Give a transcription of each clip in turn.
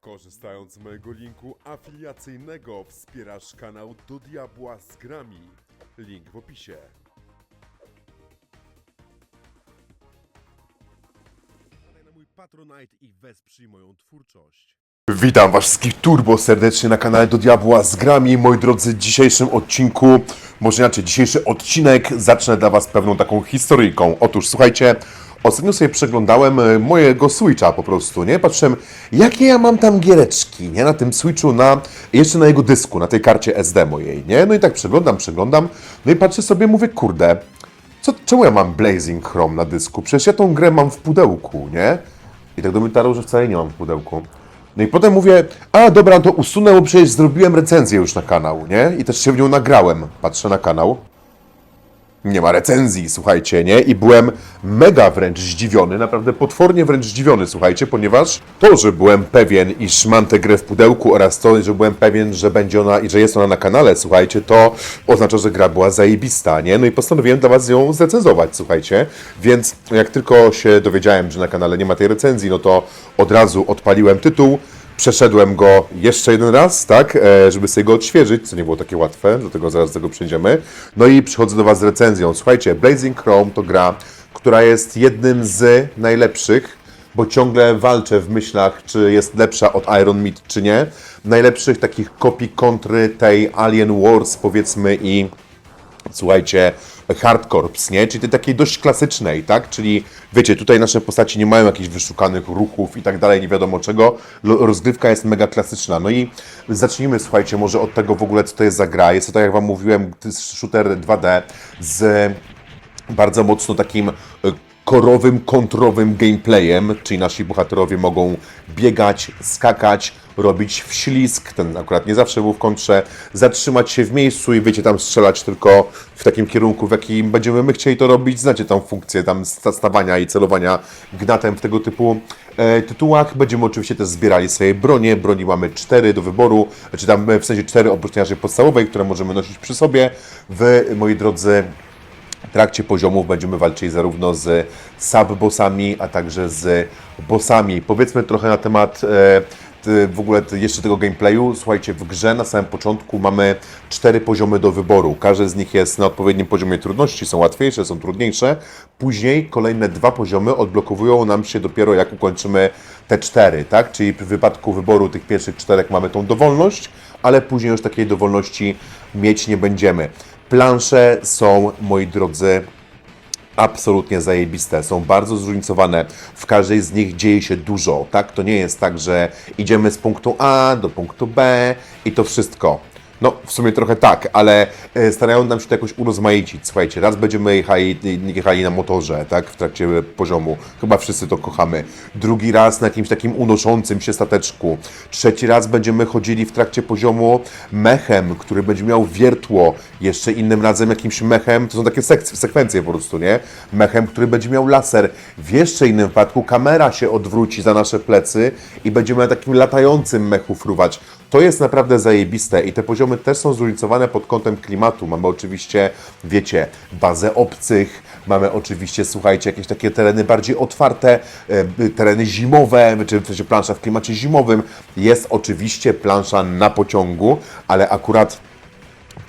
Korzystając z mojego linku afiliacyjnego wspierasz kanał Do Diabła z Grami. Link w opisie. Na mój Patronite i wesprzyj moją twórczość. Witam was wszystkich turbo serdecznie na kanale Do Diabła z Grami. Moi drodzy, w dzisiejszym odcinku, może inaczej, dzisiejszy odcinek zacznę dla was pewną taką historyjką. Otóż słuchajcie, ostatnio sobie przeglądałem e, mojego Switcha po prostu, nie? Patrzyłem, jakie ja mam tam giereczki, nie? Na tym Switchu, na, jeszcze na jego dysku, na tej karcie SD mojej, nie? No i tak przeglądam, przeglądam, no i patrzę sobie, mówię, kurde, co, czemu ja mam Blazing Chrome na dysku? Przecież ja tą grę mam w pudełku, nie? I tak do mnie że wcale nie mam w pudełku. No i potem mówię, a dobra, to usunę, bo przecież zrobiłem recenzję już na kanał, nie? I też się w nią nagrałem. Patrzę na kanał. Nie ma recenzji, słuchajcie, nie? I byłem mega wręcz zdziwiony, naprawdę potwornie wręcz zdziwiony, słuchajcie, ponieważ to, że byłem pewien, iż mam tę grę w pudełku oraz to, że byłem pewien, że będzie ona i że jest ona na kanale, słuchajcie, to oznacza, że gra była zajebista, nie? No i postanowiłem dla Was ją zrecenzować, słuchajcie. Więc jak tylko się dowiedziałem, że na kanale nie ma tej recenzji, no to od razu odpaliłem tytuł, Przeszedłem go jeszcze jeden raz, tak, e, żeby sobie go odświeżyć, co nie było takie łatwe, do tego zaraz do tego przejdziemy. No i przychodzę do Was z recenzją. Słuchajcie, Blazing Chrome to gra, która jest jednym z najlepszych, bo ciągle walczę w myślach, czy jest lepsza od Iron Meat, czy nie. Najlepszych takich kopii kontry tej Alien Wars, powiedzmy, i słuchajcie, Hard Corps, nie? Czyli tej takiej dość klasycznej, tak? Czyli wiecie, tutaj nasze postaci nie mają jakichś wyszukanych ruchów i tak dalej, nie wiadomo czego. Rozgrywka jest mega klasyczna. No i zacznijmy, słuchajcie, może od tego w ogóle, co to jest za gra. Jest to, tak jak Wam mówiłem, shooter 2D z bardzo mocno takim e, korowym, kontrowym gameplayem, czyli nasi bohaterowie mogą biegać, skakać, robić wślizg, ten akurat nie zawsze był w kontrze, zatrzymać się w miejscu i wiecie, tam strzelać tylko w takim kierunku, w jakim będziemy my chcieli to robić. Znacie tam funkcję tam sta- stawania i celowania gnatem w tego typu e, tytułach. Będziemy oczywiście też zbierali sobie bronie. Broni mamy cztery do wyboru, czy tam e, w sensie cztery oprócz naszej podstawowej, które możemy nosić przy sobie. Wy, moi drodzy, w trakcie poziomów będziemy walczyli zarówno z sub-bossami, a także z bossami. Powiedzmy trochę na temat e, w ogóle jeszcze tego gameplayu. Słuchajcie, w grze na samym początku mamy cztery poziomy do wyboru. Każdy z nich jest na odpowiednim poziomie trudności, są łatwiejsze, są trudniejsze. Później kolejne dwa poziomy odblokowują nam się dopiero jak ukończymy te cztery, tak? Czyli w wypadku wyboru tych pierwszych czterech mamy tą dowolność, ale później już takiej dowolności mieć nie będziemy. Plansze są, moi drodzy, absolutnie zajebiste. Są bardzo zróżnicowane. W każdej z nich dzieje się dużo, tak? To nie jest tak, że idziemy z punktu A do punktu B i to wszystko. No, w sumie trochę tak, ale e, starają nam się to jakoś urozmaicić. Słuchajcie, raz będziemy jechali, jechali na motorze, tak, w trakcie poziomu. Chyba wszyscy to kochamy. Drugi raz na jakimś takim unoszącym się stateczku. Trzeci raz będziemy chodzili w trakcie poziomu mechem, który będzie miał wiertło. Jeszcze innym razem jakimś mechem, to są takie sek- sekwencje po prostu, nie? Mechem, który będzie miał laser. W jeszcze innym wypadku kamera się odwróci za nasze plecy i będziemy na takim latającym mechu fruwać. To jest naprawdę zajebiste i te poziomy też są zróżnicowane pod kątem klimatu. Mamy oczywiście, wiecie, bazę obcych, mamy oczywiście, słuchajcie, jakieś takie tereny bardziej otwarte, e, tereny zimowe, czy w sensie plansza w klimacie zimowym. Jest oczywiście plansza na pociągu, ale akurat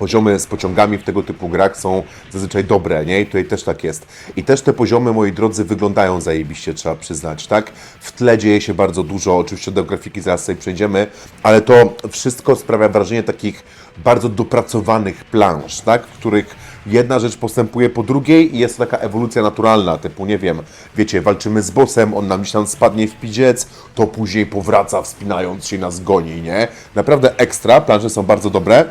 poziomy z pociągami w tego typu grach są zazwyczaj dobre, nie? I tutaj też tak jest. I też te poziomy, moi drodzy, wyglądają zajebiście, trzeba przyznać, tak? W tle dzieje się bardzo dużo, oczywiście do grafiki zaraz sobie przejdziemy, ale to wszystko sprawia wrażenie takich bardzo dopracowanych plansz, tak? W których jedna rzecz postępuje po drugiej i jest to taka ewolucja naturalna, typu, nie wiem, wiecie, walczymy z bossem, on nam gdzieś tam spadnie w pidziec, to później powraca wspinając się nas goni, nie? Naprawdę ekstra, plansze są bardzo dobre.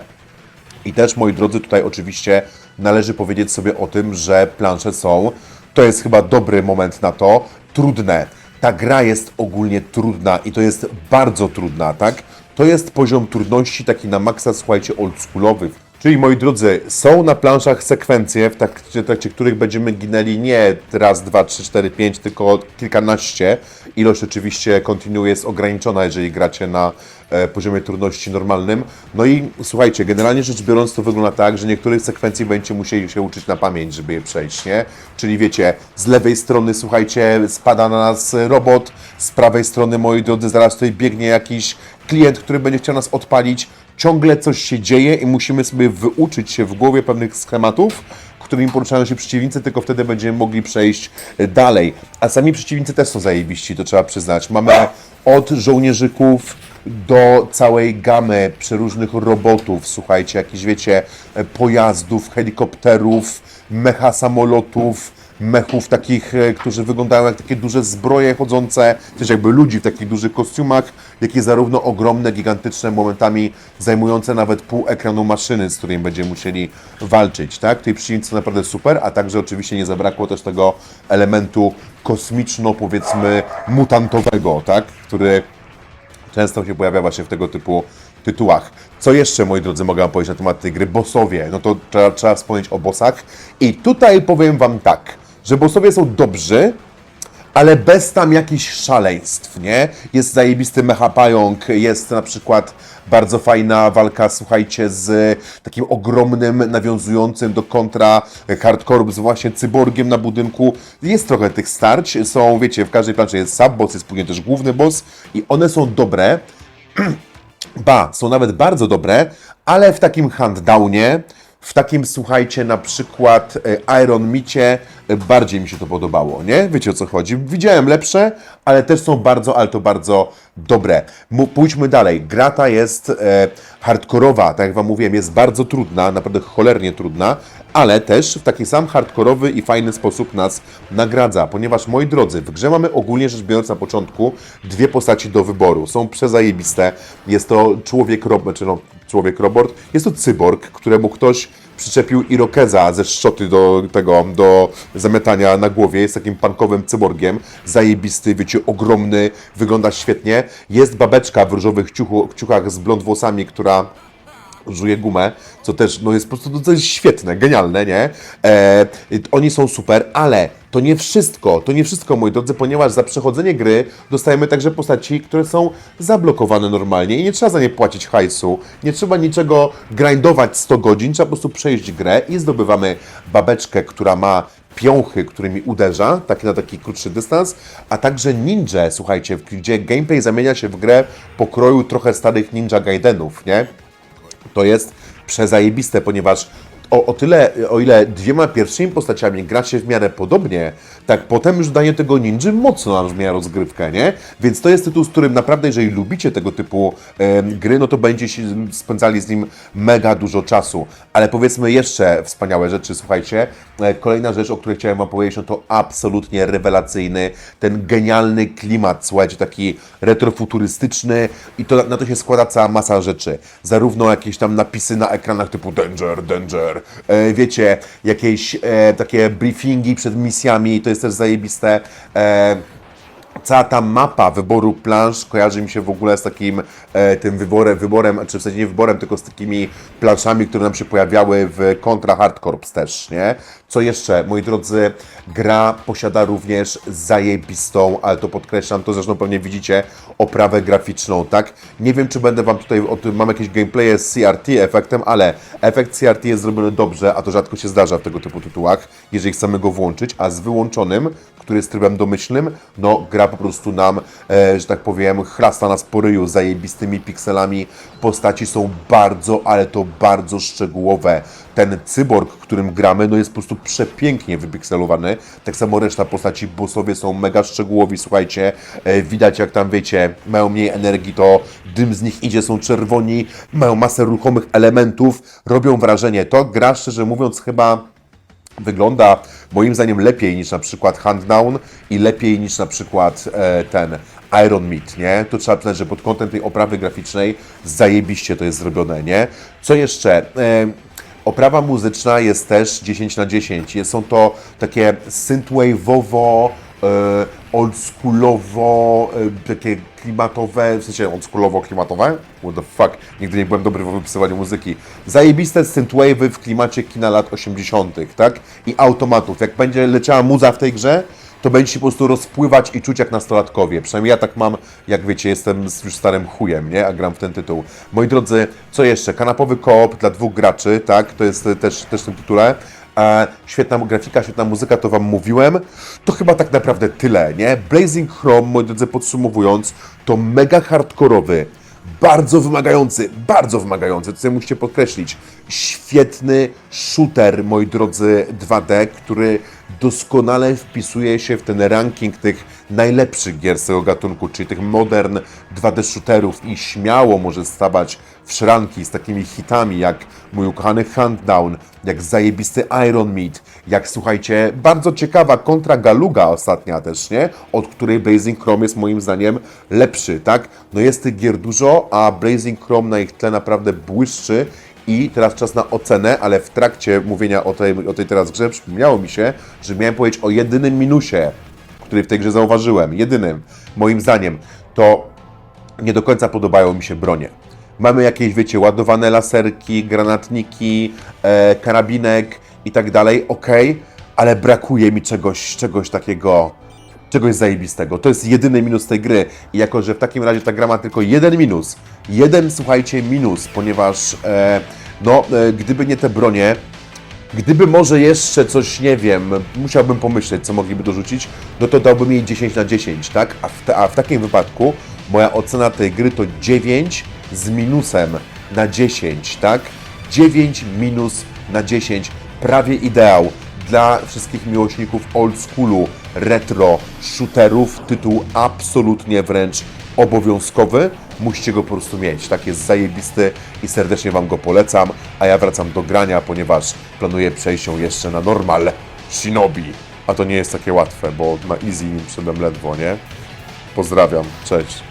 I też, moi drodzy, tutaj oczywiście należy powiedzieć sobie o tym, że plansze są, to jest chyba dobry moment na to, trudne. Ta gra jest ogólnie trudna i to jest bardzo trudna, tak? To jest poziom trudności taki na maksa, słuchajcie, oldschoolowy, Czyli moi drodzy, są na planszach sekwencje, w trakcie, w trakcie których będziemy ginęli nie raz, dwa, trzy, cztery, pięć, tylko kilkanaście. Ilość oczywiście kontinuuje jest ograniczona, jeżeli gracie na e, poziomie trudności normalnym. No i słuchajcie, generalnie rzecz biorąc to wygląda tak, że niektórych sekwencji będziecie musieli się uczyć na pamięć, żeby je przejść, nie? Czyli wiecie, z lewej strony, słuchajcie, spada na nas robot, z prawej strony, moi drodzy, zaraz tutaj biegnie jakiś klient, który będzie chciał nas odpalić. Ciągle coś się dzieje i musimy sobie wyuczyć się w głowie pewnych schematów, którymi poruszają się przeciwnicy, tylko wtedy będziemy mogli przejść e, dalej. A sami przeciwnicy też są zajebiści, to trzeba przyznać. Mamy od żołnierzyków do całej gamy przeróżnych robotów, słuchajcie, jakichś wiecie, e, pojazdów, helikopterów, mecha samolotów, mechów takich, e, którzy wyglądają jak takie duże zbroje chodzące, też jakby ludzi w takich dużych kostiumach, jak i zarówno ogromne, gigantyczne, momentami zajmujące nawet pół ekranu maszyny, z którymi będziemy musieli walczyć, tak? Tej przeciwnicy są naprawdę super, a także oczywiście nie zabrakło też tego elementu kosmiczno, powiedzmy, mutantowego, tak? Który często się pojawia właśnie w tego typu tytułach. Co jeszcze, moi drodzy, mogę powiedzieć na temat tej gry? Bossowie. No to trzeba, trzeba wspomnieć o bossach. I tutaj powiem Wam tak, że bossowie są dobrzy, ale bez tam jakichś szaleństw, nie? Jest zajebisty mechapająk, jest na przykład bardzo fajna walka, słuchajcie, z takim ogromnym, nawiązującym do kontra hardcore z właśnie cyborgiem na budynku. Jest trochę tych starć, są, wiecie, w każdej planszy jest sub-boss, jest później też główny boss i one są dobre, ba, są nawet bardzo dobre, ale w takim handdownie, w takim, słuchajcie, na przykład e, Iron Micie bardziej mi się to podobało, nie? Wiecie o co chodzi? Widziałem lepsze, ale też są bardzo, ale to bardzo dobre. Pójdźmy dalej. Grata jest e, hardkorowa, tak jak Wam mówiłem, jest bardzo trudna, naprawdę cholernie trudna, ale też w taki sam hardkorowy i fajny sposób nas nagradza, ponieważ moi drodzy, w grze mamy ogólnie rzecz biorąc na początku dwie postaci do wyboru. Są przezajebiste. Jest to człowiek robot, czy no, człowiek robot, jest to cyborg, któremu ktoś przyczepił irokeza ze szczoty do tego, do zamiatania na głowie. Jest takim pankowym cyborgiem. Zajebisty, wiecie, ogromny, wygląda świetnie. Jest babeczka w różowych ciuchu, ciuchach z blond włosami, która żuje gumę, co też no jest po prostu to jest świetne, genialne, nie? E, oni są super, ale to nie wszystko, to nie wszystko, moi drodzy, ponieważ za przechodzenie gry dostajemy także postaci, które są zablokowane normalnie i nie trzeba za nie płacić hajsu, nie trzeba niczego grindować 100 godzin, trzeba po prostu przejść grę i zdobywamy babeczkę, która ma piąchy, którymi uderza, taki na taki krótszy dystans, a także ninja, słuchajcie, gdzie gameplay zamienia się w grę pokroju trochę starych ninja gaidenów, nie? To jest przezajebiste, ponieważ o, o tyle, o ile dwiema pierwszymi postaciami gra się w miarę podobnie, tak potem już daje tego ninja mocno na zmianę rozgrywkę, nie? Więc to jest tytuł, z którym naprawdę, jeżeli lubicie tego typu em, gry, no to będziecie spędzali z nim mega dużo czasu. Ale powiedzmy jeszcze wspaniałe rzeczy, słuchajcie. E, Kolejna rzecz, o której chciałem Wam powiedzieć, no to absolutnie rewelacyjny, ten genialny klimat, słuchajcie, taki retrofuturystyczny i to, na to się składa cała masa rzeczy. Zarówno jakieś tam napisy na ekranach typu danger, danger, e, wiecie, jakieś e, takie briefingi przed misjami, to jest też zajebiste. Cała ta mapa wyboru plansz kojarzy mi się w ogóle z takim e, tym wyborem, wyborem, czy w sensie nie wyborem, tylko z takimi planszami, które nam się pojawiały w Contra Hard Corps też, nie? Co jeszcze, moi drodzy, gra posiada również zajebistą, ale to podkreślam, to zresztą pewnie widzicie, oprawę graficzną, tak? Nie wiem, czy będę Wam tutaj, o tym, mam jakieś gameplaye z CRT efektem, ale efekt CRT jest zrobiony dobrze, a to rzadko się zdarza w tego typu tytułach, jeżeli chcemy go włączyć, a z wyłączonym, który jest trybem domyślnym, no gra po prostu nam, e, że tak powiem, chlasta nas po ryju zajebistymi pikselami. Postaci są bardzo, ale to bardzo szczegółowe. Ten cyborg, którym gramy, no jest po prostu przepięknie wypikselowany. Tak samo reszta postaci, bossowie są mega szczegółowi, słuchajcie. E, widać jak tam, wiecie, mają mniej energii, to dym z nich idzie, są czerwoni, mają masę ruchomych elementów, robią wrażenie. To gra, szczerze mówiąc, chyba wygląda moim zdaniem lepiej niż na przykład Handdown i lepiej niż na przykład e, ten Iron Meat, nie? To trzeba przyznać, że pod kątem tej oprawy graficznej zajebiście to jest zrobione, nie? Co jeszcze? E, oprawa muzyczna jest też 10 na 10. Jest- Są to takie synthwave'owo oldschoolowo, e, takie klimatowe, w sensie oldschoolowo-klimatowe? What the fuck, nigdy nie byłem dobry w opisywaniu muzyki. Zajebiste synthwave'y w klimacie kina lat 80., tak? I automatów. Jak będzie leciała muza w tej grze, to będzie się po prostu rozpływać i czuć jak nastolatkowie. Przynajmniej ja tak mam, jak wiecie, jestem już starym chujem, nie? A gram w ten tytuł. Moi drodzy, co jeszcze? Kanapowy koop dla dwóch graczy, tak? To jest e, też, też w tym tytule. Świetna grafika, świetna muzyka, to Wam mówiłem. To chyba tak naprawdę tyle, nie? Blazing Chrome, moi drodzy, podsumowując, to mega hardkorowy, bardzo wymagający, bardzo wymagający, sobie musicie podkreślić. Świetny shooter, moi drodzy, 2D, który doskonale wpisuje się w ten ranking tych najlepszych gier z tego gatunku, czyli tych modern 2D shooterów i śmiało może stawać w szranki z takimi hitami jak mój ukochany Huntdown, jak zajebisty Iron Meat, jak słuchajcie, bardzo ciekawa kontra Galuga ostatnia też, nie? Od której Blazing Chrome jest moim zdaniem lepszy, tak? No jest tych gier dużo, a Blazing Chrome na ich tle naprawdę błyszczy i teraz czas na ocenę, ale w trakcie mówienia o tej, o tej teraz grze przypomniało mi się, że miałem powiedzieć o jedynym minusie, który w tej grze zauważyłem. Jedynym, moim zdaniem, to nie do końca podobają mi się bronie. Mamy jakieś, wiecie, ładowane laserki, granatniki, e, karabinek i tak dalej, ok, ale brakuje mi czegoś, czegoś takiego, czegoś zajebistego. To jest jedyny minus tej gry. I jako, że w takim razie ta gra ma tylko jeden minus, jeden, słuchajcie, minus, ponieważ, e, no, e, gdyby nie te bronie, Gdyby może jeszcze coś, nie wiem, musiałbym pomyśleć, co mogliby dorzucić, no to dałbym jej 10 na 10, tak? A w, a w takim wypadku moja ocena tej gry to 9 z minusem na 10, tak? 9 minus na 10, prawie ideał dla wszystkich miłośników old schoolu, retro, shooterów, tytuł absolutnie wręcz obowiązkowy. Musicie go po prostu mieć. Tak jest zajebisty i serdecznie Wam go polecam. A ja wracam do grania, ponieważ planuję przejść się jeszcze na normal Shinobi. A to nie jest takie łatwe, bo na easy nim wszedłem ledwo, nie? Pozdrawiam, cześć.